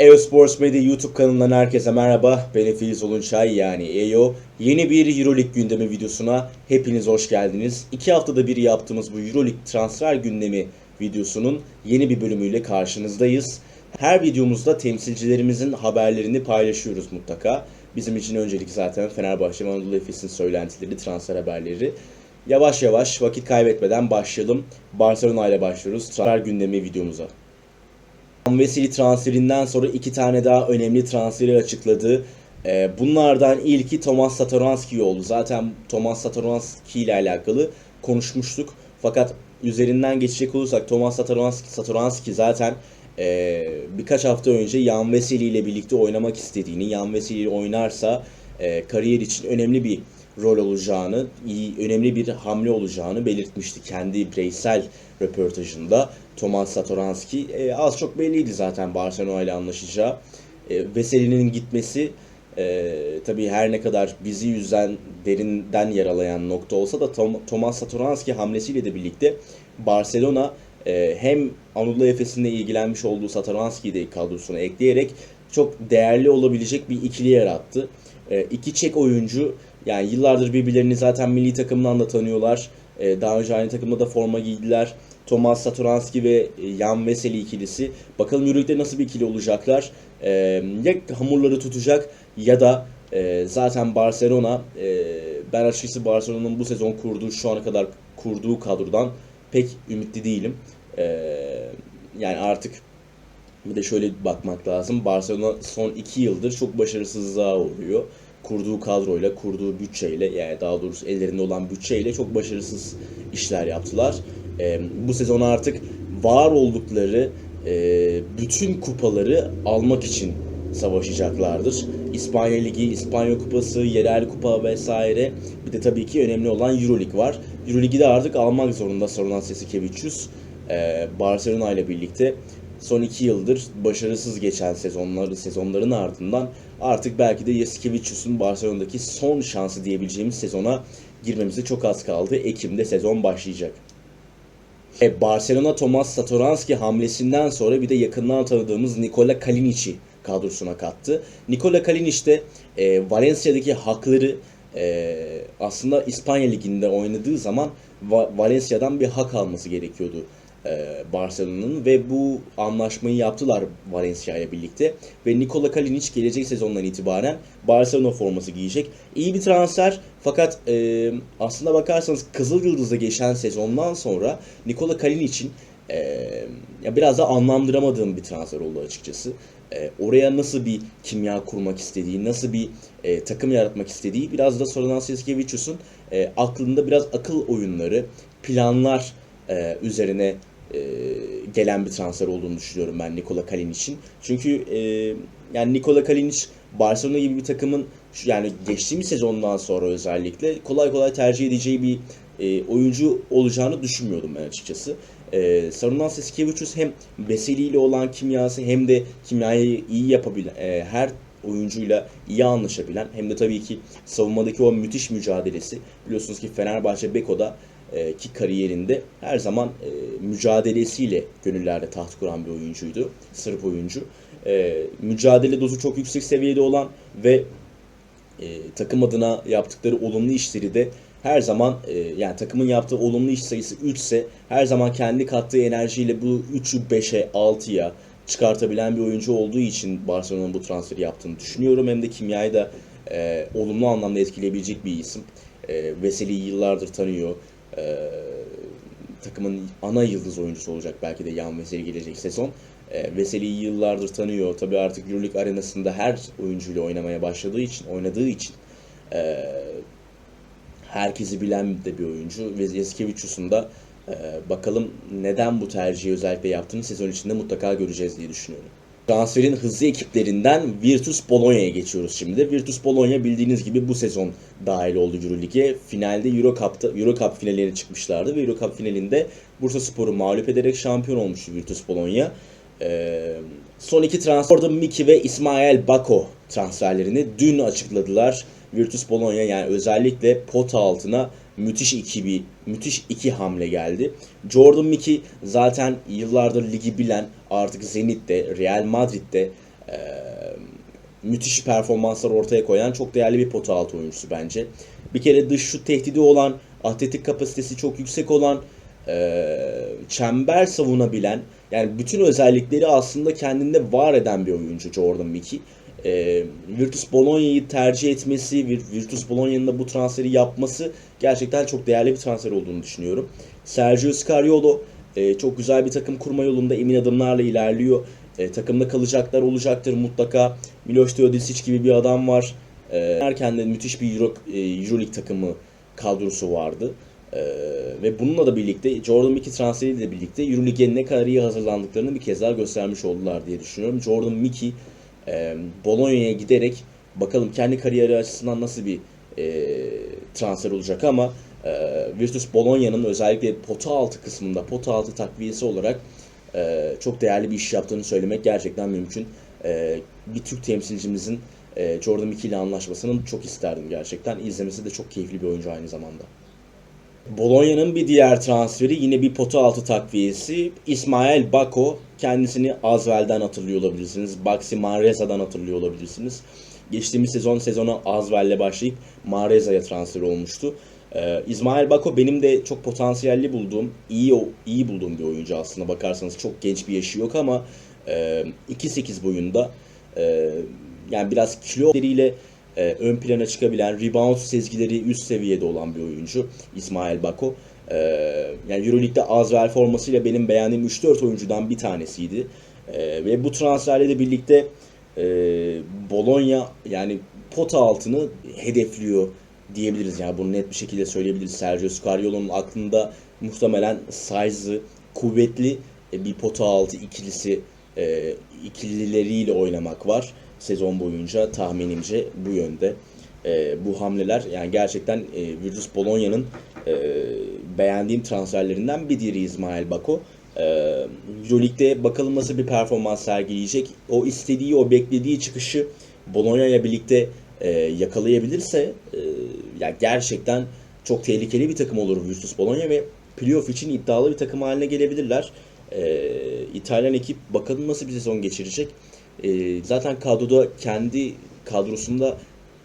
Eosports Media YouTube kanalından herkese merhaba. Ben Filiz Olunçay yani EO. Yeni bir Euroleague gündemi videosuna hepiniz hoş geldiniz. İki haftada bir yaptığımız bu Euroleague transfer gündemi videosunun yeni bir bölümüyle karşınızdayız. Her videomuzda temsilcilerimizin haberlerini paylaşıyoruz mutlaka. Bizim için öncelik zaten Fenerbahçe ve Anadolu Efes'in söylentileri, transfer haberleri. Yavaş yavaş vakit kaybetmeden başlayalım. Barcelona ile başlıyoruz transfer gündemi videomuza. Veseli transferinden sonra iki tane daha önemli transferi açıkladı. Ee, bunlardan ilki Thomas Satoranski oldu. Zaten Thomas Satoranski ile alakalı konuşmuştuk. Fakat üzerinden geçecek olursak Thomas Satoranski, Satoranski zaten e, birkaç hafta önce Jan Veseli ile birlikte oynamak istediğini, Jan Veseli oynarsa e, kariyer için önemli bir rol olacağını, iyi, önemli bir hamle olacağını belirtmişti kendi bireysel röportajında. Thomas Satoranski e, az çok belliydi zaten Barcelona ile anlaşacağı. E, Veseli'nin gitmesi e, tabii her ne kadar bizi yüzden derinden yaralayan nokta olsa da Tom, Thomas Satoranski hamlesiyle de birlikte Barcelona e, hem Anadolu Efes'inde ilgilenmiş olduğu Satoranski'yi de kadrosuna ekleyerek çok değerli olabilecek bir ikili yarattı. E, iki Çek oyuncu yani yıllardır birbirlerini zaten milli takımdan da tanıyorlar. E, daha önce aynı takımda da forma giydiler. Thomas Satoranski ve Jan Veseli ikilisi. Bakalım Euroleague'de nasıl bir ikili olacaklar. E, ya hamurları tutacak ya da e, zaten Barcelona e, ben açıkçası Barcelona'nın bu sezon kurduğu şu ana kadar kurduğu kadrodan pek ümitli değilim. E, yani artık bir de şöyle bakmak lazım. Barcelona son iki yıldır çok başarısızlığa uğruyor. Kurduğu kadroyla, kurduğu bütçeyle yani daha doğrusu ellerinde olan bütçeyle çok başarısız işler yaptılar. E, bu sezon artık var oldukları e, bütün kupaları almak için savaşacaklardır. İspanya Ligi, İspanya Kupası, yerel kupa vesaire. Bir de tabii ki önemli olan Euroleague var. Euroligi de artık almak zorunda Sarunas Yasikevicius. E, Barcelona ile birlikte son iki yıldır başarısız geçen sezonları sezonların ardından artık belki de Yasikevicius'un Barcelona'daki son şansı diyebileceğimiz sezona girmemize çok az kaldı. Ekim'de sezon başlayacak. E, Barcelona Thomas Satoranski hamlesinden sonra bir de yakından tanıdığımız Nikola Kalinic'i kadrosuna kattı. Nikola Kalinic de e, Valencia'daki hakları e, aslında İspanya Ligi'nde oynadığı zaman Va- Valencia'dan bir hak alması gerekiyordu e, Barcelona'nın ve bu anlaşmayı yaptılar Valencia ile birlikte ve Nikola Kalinic gelecek sezondan itibaren Barcelona forması giyecek. İyi bir transfer fakat e, aslında bakarsanız Kızıl Yıldız'da geçen sezondan sonra Nikola Kalinic'in e, ya biraz da anlamdıramadığım bir transfer oldu açıkçası. E, oraya nasıl bir kimya kurmak istediği, nasıl bir e, takım yaratmak istediği biraz da Sorunan Seskevicius'un e, aklında biraz akıl oyunları, planlar e, üzerine e, gelen bir transfer olduğunu düşünüyorum ben Nikola Kalinic'in. Çünkü e, yani Nikola Kalinic Barcelona gibi bir takımın yani geçtiğimiz sezondan sonra özellikle kolay kolay tercih edeceği bir e, oyuncu olacağını düşünmüyordum ben açıkçası. E, Sarunan Seskevicius hem Veseli ile olan kimyası hem de kimyayı iyi yapabilen, e, her oyuncuyla iyi anlaşabilen hem de tabii ki savunmadaki o müthiş mücadelesi. Biliyorsunuz ki Fenerbahçe Beko'da e, ki kariyerinde her zaman e, mücadelesiyle gönüllerde taht kuran bir oyuncuydu. Sırp oyuncu. E, mücadele dozu çok yüksek seviyede olan ve e, takım adına yaptıkları olumlu işleri de her zaman e, yani takımın yaptığı olumlu iş sayısı 3 ise her zaman kendi kattığı enerjiyle bu 3'ü 5'e 6'ya çıkartabilen bir oyuncu olduğu için Barcelona'nın bu transferi yaptığını düşünüyorum. Hem de kimyayı da e, olumlu anlamda etkileyebilecek bir isim. E, Veseli'yi yıllardır tanıyor. E, takımın ana yıldız oyuncusu olacak belki de Yan Veseli gelecek sezon. E, Veseli'yi yıllardır tanıyor. Tabii artık Euroleague arenasında her oyuncuyla oynamaya başladığı için, oynadığı için e, herkesi bilen de bir oyuncu. Ve Yasikevicius'un da e, bakalım neden bu tercihi özellikle yaptığını sezon içinde mutlaka göreceğiz diye düşünüyorum. Transferin hızlı ekiplerinden Virtus Bologna'ya geçiyoruz şimdi. Virtus Bologna bildiğiniz gibi bu sezon dahil oldu Euroleague'e. Finalde Euro Cup'ta Euro Cup finaline çıkmışlardı ve Euro Cup finalinde Bursaspor'u mağlup ederek şampiyon olmuştu Virtus Bologna. Ee, son iki transfer orada Miki ve İsmail Bako transferlerini dün açıkladılar. Virtus Bologna yani özellikle pot altına müthiş iki bir müthiş iki hamle geldi. Jordan Miki zaten yıllardır ligi bilen artık Zenit'te, Real Madrid'de e, müthiş performanslar ortaya koyan çok değerli bir pota altı oyuncusu bence. Bir kere dış şut tehdidi olan, atletik kapasitesi çok yüksek olan, e, çember savunabilen, yani bütün özellikleri aslında kendinde var eden bir oyuncu Jordan Mickey. E, Virtus Bologna'yı tercih etmesi, Vir- Virtus Bologna'nın da bu transferi yapması gerçekten çok değerli bir transfer olduğunu düşünüyorum. Sergio Scariolo e, çok güzel bir takım kurma yolunda emin adımlarla ilerliyor. E, takımda kalacaklar olacaktır mutlaka. Miloš Teodosic gibi bir adam var. E, erken de müthiş bir Euro, e, Euroleague takımı kadrosu vardı. E, ve bununla da birlikte Jordan Mickey transferiyle birlikte Euroleague'e ne kadar iyi hazırlandıklarını bir kez daha göstermiş oldular diye düşünüyorum. Jordan Mickey e, Bologna'ya giderek bakalım kendi kariyeri açısından nasıl bir e, transfer olacak ama e, Virtus Bologna'nın özellikle pota altı kısmında pota altı takviyesi olarak e, çok değerli bir iş yaptığını söylemek gerçekten mümkün. E, bir Türk temsilcimizin e, Jordan Mickey ile anlaşmasını çok isterdim gerçekten. İzlemesi de çok keyifli bir oyuncu aynı zamanda. Bologna'nın bir diğer transferi yine bir pota altı takviyesi. İsmail Bako. Kendisini Azvel'den hatırlıyor olabilirsiniz. Baxi Manreza'dan hatırlıyor olabilirsiniz. Geçtiğimiz sezon sezona Azvel'le başlayıp Manreza'ya transfer olmuştu. Ee, İsmail Bako benim de çok potansiyelli bulduğum, iyi iyi bulduğum bir oyuncu aslında bakarsanız. Çok genç bir yaşı yok ama e, 2.8 boyunda e, yani biraz kiloleriyle e, ön plana çıkabilen, rebound sezgileri üst seviyede olan bir oyuncu İsmail Bako. E, yani Euroleague'de Azrael formasıyla benim beğendiğim 3-4 oyuncudan bir tanesiydi. E, ve bu transferle de birlikte e, Bologna yani pota altını hedefliyor diyebiliriz. Yani bunu net bir şekilde söyleyebiliriz. Sergio Scariolo'nun aklında muhtemelen size'ı kuvvetli e, bir pota altı ikilisi e, ikilileriyle oynamak var sezon boyunca tahminimce bu yönde. E, bu hamleler yani gerçekten e, Virtus Bologna'nın e, beğendiğim transferlerinden bir diğeri İsmail Bako. E, bakalım nasıl bir performans sergileyecek. O istediği, o beklediği çıkışı Bologna ile birlikte e, yakalayabilirse e, yani gerçekten çok tehlikeli bir takım olur Virtus Bologna ve playoff için iddialı bir takım haline gelebilirler. E, İtalyan ekip bakalım nasıl bir sezon geçirecek. E, zaten kadroda kendi kadrosunda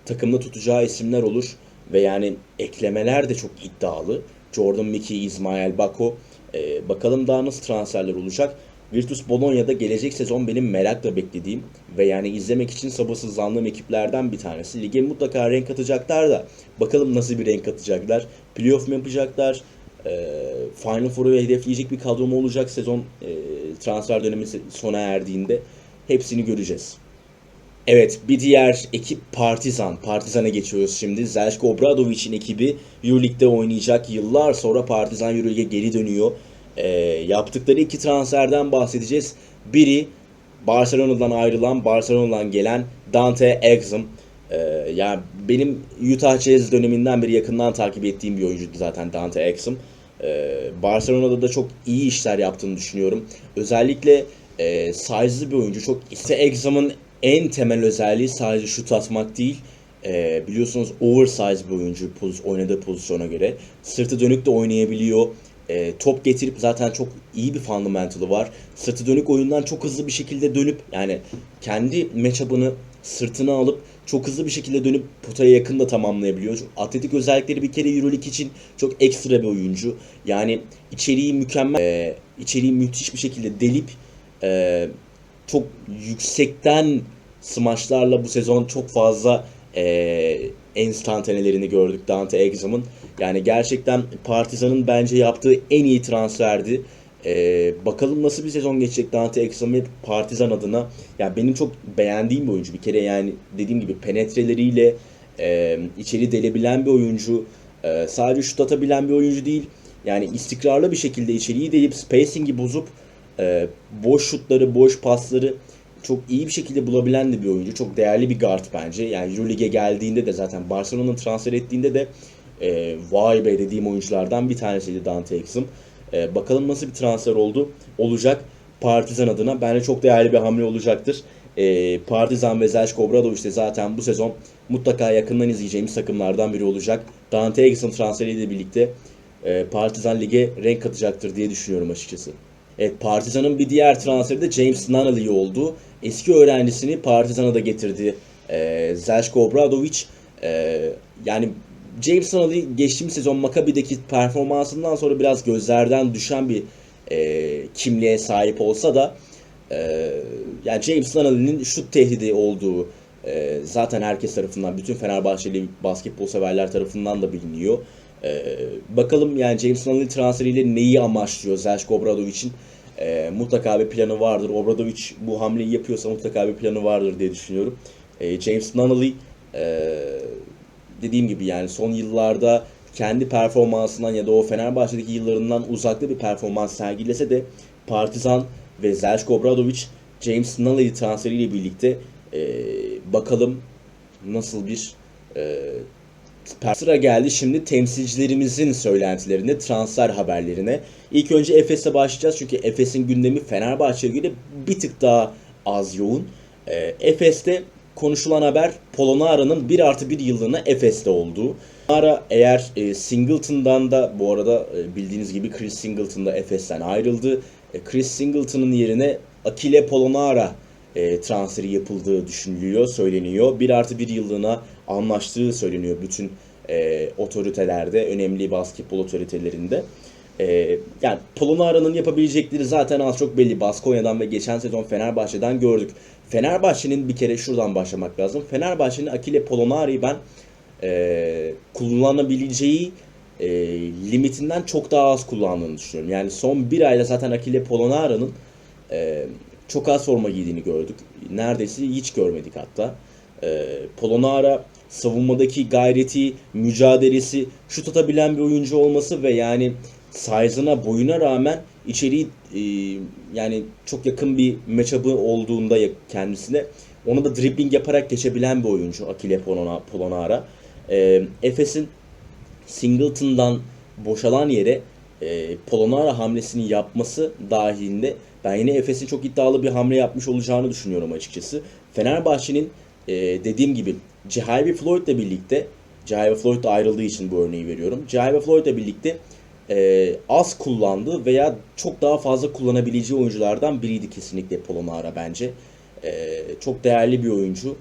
takımda tutacağı isimler olur ve yani eklemeler de çok iddialı. Jordan Mickey, İsmail Bako. E, bakalım daha nasıl transferler olacak. Virtus Bologna'da gelecek sezon benim merakla beklediğim ve yani izlemek için sabırsızlandığım ekiplerden bir tanesi. Lige mutlaka renk atacaklar da bakalım nasıl bir renk atacaklar. Playoff mu yapacaklar? E, Final Four'u hedefleyecek bir kadro mu olacak sezon transfer dönemi sona erdiğinde? Hepsini göreceğiz. Evet bir diğer ekip Partizan. Partizan'a geçiyoruz şimdi. Zeljko Obradovic'in ekibi Euroleague'de oynayacak. Yıllar sonra Partizan Euroleague'e geri dönüyor. Ee, yaptıkları iki transferden bahsedeceğiz. Biri Barcelona'dan ayrılan, Barcelona'dan gelen Dante Exum. Ee, yani benim Utah Jazz döneminden beri yakından takip ettiğim bir oyuncuydu zaten Dante Exum. Ee, Barcelona'da da çok iyi işler yaptığını düşünüyorum. Özellikle e, size'lı bir oyuncu. Çok ise Exum'un en temel özelliği sadece şut atmak değil. E, biliyorsunuz oversize bir oyuncu poz, oynadığı pozisyona göre. Sırtı dönük de oynayabiliyor. E, top getirip zaten çok iyi bir fundamental'ı var. Sırtı dönük oyundan çok hızlı bir şekilde dönüp yani kendi matchup'ını sırtına alıp çok hızlı bir şekilde dönüp potaya yakın da tamamlayabiliyor. Çok atletik özellikleri bir kere Euroleague için çok ekstra bir oyuncu. Yani içeriği mükemmel, e, içeriği müthiş bir şekilde delip e, çok yüksekten smaçlarla bu sezon çok fazla e, enstantanelerini gördük Dante Exum'un. Yani gerçekten Partizan'ın bence yaptığı en iyi transferdi. E, bakalım nasıl bir sezon geçecek Dante Exum Partizan adına. Yani benim çok beğendiğim bir oyuncu. Bir kere yani dediğim gibi penetreleriyle e, içeri delebilen bir oyuncu. E, sadece şut atabilen bir oyuncu değil. Yani istikrarlı bir şekilde içeriği delip spacing'i bozup e, boş şutları, boş pasları çok iyi bir şekilde bulabilen de bir oyuncu. Çok değerli bir guard bence. Yani Euroleague'e geldiğinde de zaten Barcelona'nın transfer ettiğinde de e, vay be dediğim oyunculardan bir tanesiydi Dante Exum. E, bakalım nasıl bir transfer oldu. Olacak Partizan adına. Bence çok değerli bir hamle olacaktır. E, Partizan ve Zeljko Obradovic de zaten bu sezon mutlaka yakından izleyeceğimiz takımlardan biri olacak. Dante Exum transferiyle birlikte e, Partizan Lig'e renk katacaktır diye düşünüyorum açıkçası. Evet Partizan'ın bir diğer transferi de James Nunnally oldu. Eski öğrencisini Partizan'a da getirdi e, Zeljko Obradovic. E, yani James Nunnally geçtiğimiz sezon Maccabi'deki performansından sonra biraz gözlerden düşen bir e, kimliğe sahip olsa da e, yani James Nunnally'nin şut tehdidi olduğu e, zaten herkes tarafından, bütün Fenerbahçeli basketbol severler tarafından da biliniyor. E, bakalım yani James Nunnally transferiyle neyi amaçlıyor Zeljko Obradovic'in? E, mutlaka bir planı vardır. Obradovic bu hamleyi yapıyorsa mutlaka bir planı vardır diye düşünüyorum. E, James Nunnally e, dediğim gibi yani son yıllarda kendi performansından ya da o Fenerbahçe'deki yıllarından uzakta bir performans sergilese de Partizan ve Zeljko Obradovic James Nunnally transferiyle birlikte e, bakalım nasıl bir e, Sıra geldi şimdi temsilcilerimizin söylentilerine, transfer haberlerine. İlk önce Efes'e başlayacağız çünkü Efes'in gündemi Fenerbahçe'ye göre bir tık daha az yoğun. E, Efes'te konuşulan haber Polonara'nın 1 artı 1 yıllığına Efes'te olduğu. Polonara eğer e, Singleton'dan da bu arada e, bildiğiniz gibi Chris Singleton da Efes'ten ayrıldı. E, Chris Singleton'ın yerine Akile Polonara e, transferi yapıldığı düşünülüyor, söyleniyor. 1 artı 1 yıllığına anlaştığı söyleniyor bütün e, otoritelerde, önemli basketbol otoritelerinde. E, yani Polonara'nın yapabilecekleri zaten az çok belli. Baskonya'dan ve geçen sezon Fenerbahçe'den gördük. Fenerbahçe'nin bir kere şuradan başlamak lazım. Fenerbahçe'nin Akile Polonara'yı ben e, kullanabileceği e, limitinden çok daha az kullandığını düşünüyorum. Yani son bir ayda zaten Akile Polonara'nın e, çok az forma giydiğini gördük. Neredeyse hiç görmedik hatta. E, Polonara savunmadaki gayreti, mücadelesi, şut atabilen bir oyuncu olması ve yani size'ına, boyuna rağmen içeriği e, yani çok yakın bir matchup'ı olduğunda kendisine ona da dribbling yaparak geçebilen bir oyuncu Akile Polonara. E, Efes'in Singleton'dan boşalan yere e, Polonara hamlesini yapması dahilinde ben yine Efes'in çok iddialı bir hamle yapmış olacağını düşünüyorum açıkçası. Fenerbahçe'nin e, dediğim gibi Cihalbi Floyd ile birlikte Cihalbi Floyd da ayrıldığı için bu örneği veriyorum. Cihalbi Floyd ile birlikte e, az kullandığı veya çok daha fazla kullanabileceği oyunculardan biriydi kesinlikle Polonara bence. E, çok değerli bir oyuncu.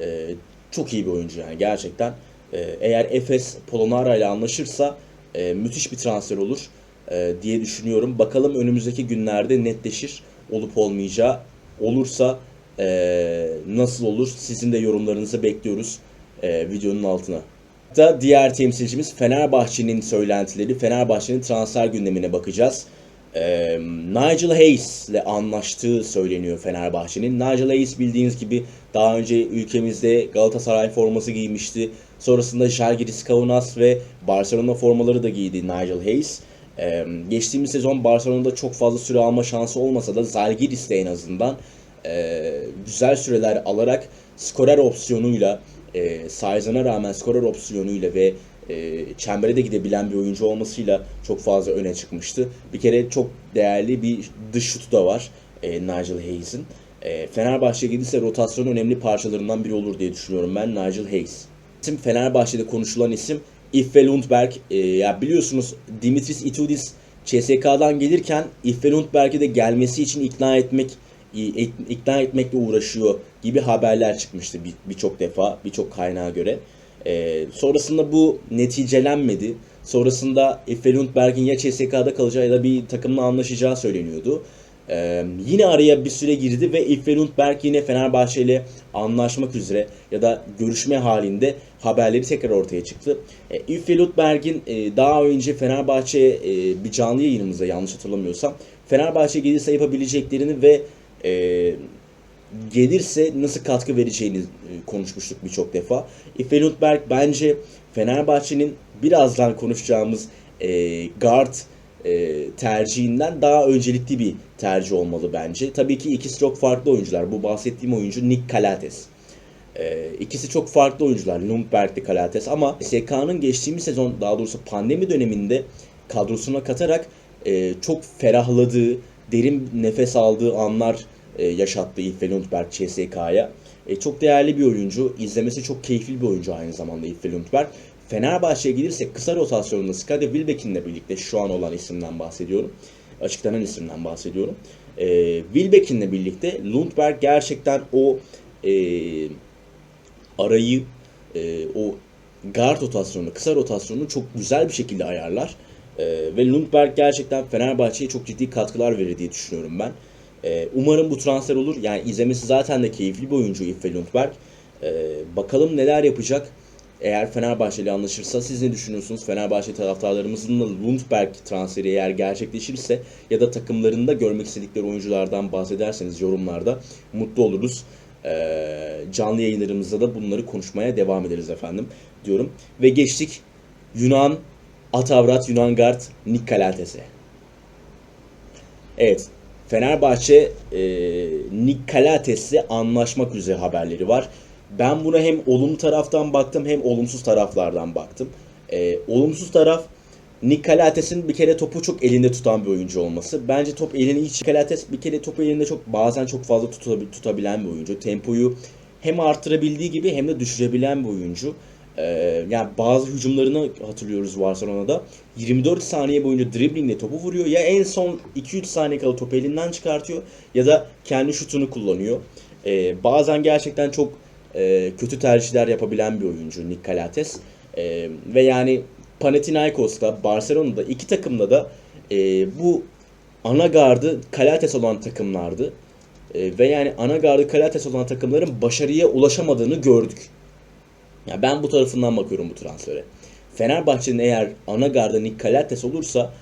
E, çok iyi bir oyuncu yani gerçekten. E, eğer Efes Polonara ile anlaşırsa e, müthiş bir transfer olur e, diye düşünüyorum. Bakalım önümüzdeki günlerde netleşir olup olmayacağı. Olursa e, nasıl olur? Sizin de yorumlarınızı bekliyoruz e, videonun altına. Da diğer temsilcimiz Fenerbahçe'nin söylentileri, Fenerbahçe'nin transfer gündemine bakacağız. E, Nigel Hayes ile anlaştığı söyleniyor Fenerbahçe'nin. Nigel Hayes bildiğiniz gibi daha önce ülkemizde Galatasaray forması giymişti. Sonrasında Žalgiris Kaunas ve Barcelona formaları da giydi Nigel Hayes. Ee, geçtiğimiz sezon Barcelona'da çok fazla süre alma şansı olmasa da Zalgiris'te en azından e, güzel süreler alarak skorer opsiyonuyla e, size'ına rağmen skorer opsiyonuyla ve e, çembere de gidebilen bir oyuncu olmasıyla çok fazla öne çıkmıştı. Bir kere çok değerli bir dış şutu da var e, Nigel Hayes'in. E, Fenerbahçe gelirse rotasyon önemli parçalarından biri olur diye düşünüyorum ben Nigel Hayes. İsim Fenerbahçe'de konuşulan isim Iffe Lundberg. E, ya biliyorsunuz Dimitris Itudis CSK'dan gelirken Iffe Lundberg'e de gelmesi için ikna etmek ikna etmekle uğraşıyor gibi haberler çıkmıştı birçok bir defa, birçok kaynağa göre. E, sonrasında bu neticelenmedi. Sonrasında Efe Lundberg'in ya CSK'da kalacağı ya da bir takımla anlaşacağı söyleniyordu. Ee, yine araya bir süre girdi ve Ilfe Lundberg yine Fenerbahçe ile anlaşmak üzere ya da görüşme halinde haberleri tekrar ortaya çıktı. E, Ilfe Lundberg'in e, daha önce Fenerbahçe e, bir canlı yayınımızda yanlış hatırlamıyorsam Fenerbahçe gelirse yapabileceklerini ve e, gelirse nasıl katkı vereceğini e, konuşmuştuk birçok defa. Ife Lundberg bence Fenerbahçe'nin birazdan konuşacağımız e, guard e, tercihinden daha öncelikli bir tercih olmalı bence. Tabii ki ikisi çok farklı oyuncular. Bu bahsettiğim oyuncu Nick Calates. E, ikisi çok farklı oyuncular. Lundberg de Calates ama SK'nın geçtiğimiz sezon daha doğrusu pandemi döneminde kadrosuna katarak e, çok ferahladığı, derin nefes aldığı anlar e, yaşattı Ilfe Lundberg CSK'ya. E, çok değerli bir oyuncu. İzlemesi çok keyifli bir oyuncu aynı zamanda Ilfe Lundberg. Fenerbahçe'ye gelirsek kısa rotasyonunda Skade Wilbeck'inle birlikte şu an olan isimden bahsediyorum. Açıklanan isimden bahsediyorum. E, Wilbeck'inle birlikte Lundberg gerçekten o e, arayı, e, o guard rotasyonunu, kısa rotasyonunu çok güzel bir şekilde ayarlar. E, ve Lundberg gerçekten Fenerbahçe'ye çok ciddi katkılar verir diye düşünüyorum ben. E, umarım bu transfer olur. Yani izlemesi zaten de keyifli bir oyuncu Ife Lundberg. E, bakalım neler yapacak. Eğer Fenerbahçe ile anlaşırsa siz ne düşünüyorsunuz? Fenerbahçe taraftarlarımızın da Lundberg transferi eğer gerçekleşirse ya da takımlarında görmek istedikleri oyunculardan bahsederseniz yorumlarda mutlu oluruz. Ee, canlı yayınlarımızda da bunları konuşmaya devam ederiz efendim diyorum. Ve geçtik Yunan Atavrat Yunan Guard Nick Kalates'e. Evet Fenerbahçe e, Kalates'le anlaşmak üzere haberleri var. Ben buna hem olumlu taraftan baktım hem olumsuz taraflardan baktım. E, olumsuz taraf Nick Kalates'in bir kere topu çok elinde tutan bir oyuncu olması. Bence top elini hiç Kalates bir kere topu elinde çok bazen çok fazla tutabil, tutabilen bir oyuncu. Tempoyu hem arttırabildiği gibi hem de düşürebilen bir oyuncu. Ee, yani bazı hücumlarını hatırlıyoruz Barcelona'da. 24 saniye boyunca driblingle topu vuruyor. Ya en son 2-3 saniye kala topu elinden çıkartıyor ya da kendi şutunu kullanıyor. Ee, bazen gerçekten çok e, kötü tercihler yapabilen bir oyuncu Nick Kalates. Ee, ve yani Panathinaikos'ta, Barcelona'da iki takımda da e, bu ana gardı Kalates olan takımlardı. E, ve yani ana gardı Kalates olan takımların başarıya ulaşamadığını gördük. Ya ben bu tarafından bakıyorum bu transfere. Fenerbahçe'nin eğer ana gardı Nick Kalates olursa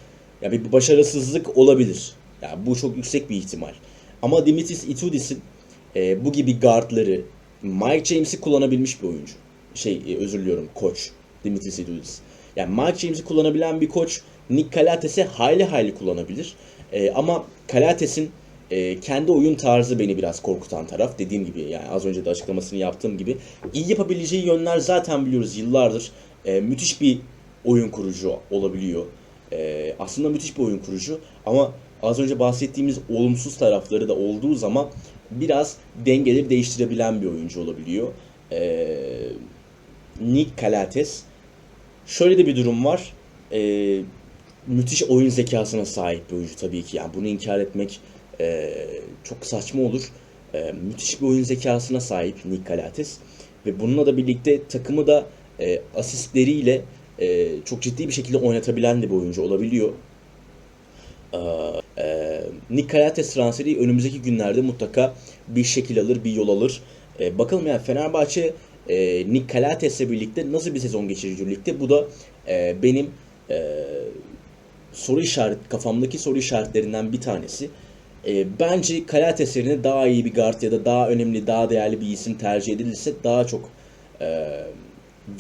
ya bir başarısızlık olabilir. Ya bu çok yüksek bir ihtimal. Ama Dimitris Itudis'in e, bu gibi guardları Mike James'i kullanabilmiş bir oyuncu. Şey e, özür diliyorum koç Dimitris Itudis. Yani Mike James'i kullanabilen bir koç Nick Kalates'i hayli hayli kullanabilir. E, ama Kalates'in e, kendi oyun tarzı beni biraz korkutan taraf. Dediğim gibi yani az önce de açıklamasını yaptığım gibi. iyi yapabileceği yönler zaten biliyoruz yıllardır. E, müthiş bir oyun kurucu olabiliyor. E, aslında müthiş bir oyun kurucu ama az önce bahsettiğimiz olumsuz tarafları da olduğu zaman biraz dengeleri değiştirebilen bir oyuncu olabiliyor. E, Nick Kalates Şöyle de bir durum var. Ee, müthiş oyun zekasına sahip bir oyuncu tabii ki. Yani bunu inkar etmek e, çok saçma olur. E, müthiş bir oyun zekasına sahip Nick. Ve bununla da birlikte takımı da e, asistleriyle e, çok ciddi bir şekilde oynatabilen de bir oyuncu olabiliyor. E, e, Kalates transferi önümüzdeki günlerde mutlaka bir şekil alır, bir yol alır. E, bakalım yani Fenerbahçe e, Nick birlikte nasıl bir sezon geçirir ligde? Bu da e, benim e, soru işaret kafamdaki soru işaretlerinden bir tanesi. E, bence Kalates yerine daha iyi bir guard ya da daha önemli, daha değerli bir isim tercih edilirse daha çok e,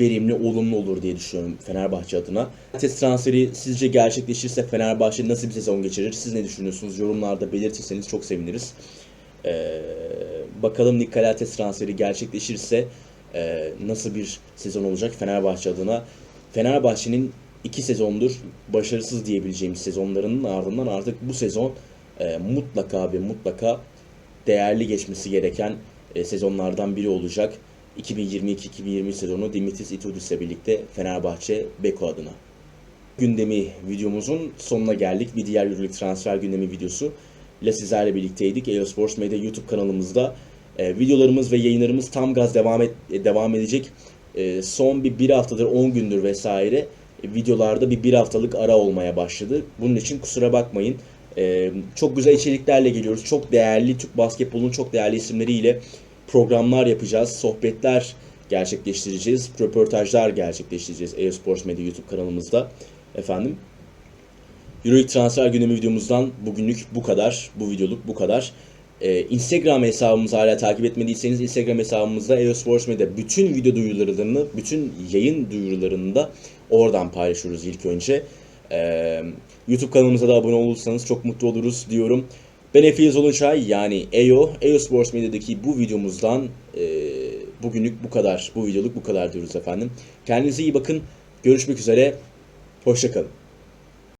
verimli, olumlu olur diye düşünüyorum Fenerbahçe adına. Kalates transferi sizce gerçekleşirse Fenerbahçe nasıl bir sezon geçirir? Siz ne düşünüyorsunuz? Yorumlarda belirtirseniz çok seviniriz. Ee, bakalım Nick Kalates transferi gerçekleşirse e, nasıl bir sezon olacak Fenerbahçe adına. Fenerbahçe'nin iki sezondur başarısız diyebileceğimiz sezonlarının ardından artık bu sezon e, mutlaka ve mutlaka değerli geçmesi gereken e, sezonlardan biri olacak. 2022-2020 sezonu Dimitris Itudis'le birlikte Fenerbahçe Beko adına. Gündemi videomuzun sonuna geldik. Bir diğer Euroleague transfer gündemi videosu ile sizlerle birlikteydik. Eosports Media YouTube kanalımızda e, videolarımız ve yayınlarımız tam gaz devam et, devam edecek. E, son bir bir haftadır 10 gündür vesaire e, videolarda bir bir haftalık ara olmaya başladı. Bunun için kusura bakmayın. E, çok güzel içeriklerle geliyoruz. Çok değerli Türk basketbolunun çok değerli isimleriyle programlar yapacağız. Sohbetler gerçekleştireceğiz. Röportajlar gerçekleştireceğiz e-sports Media YouTube kanalımızda. Efendim. Euroleague transfer gündemi videomuzdan bugünlük bu kadar. Bu videoluk bu kadar. Ee, Instagram hesabımızı hala takip etmediyseniz Instagram hesabımızda EOSports Media bütün video duyurularını, bütün yayın duyurularını da oradan paylaşıyoruz ilk önce. Ee, YouTube kanalımıza da abone olursanız çok mutlu oluruz diyorum. Ben Efe Yazolunçay yani EO, EO Sports Medya'daki bu videomuzdan e, bugünlük bu kadar, bu videoluk bu kadar diyoruz efendim. Kendinize iyi bakın, görüşmek üzere, hoşçakalın.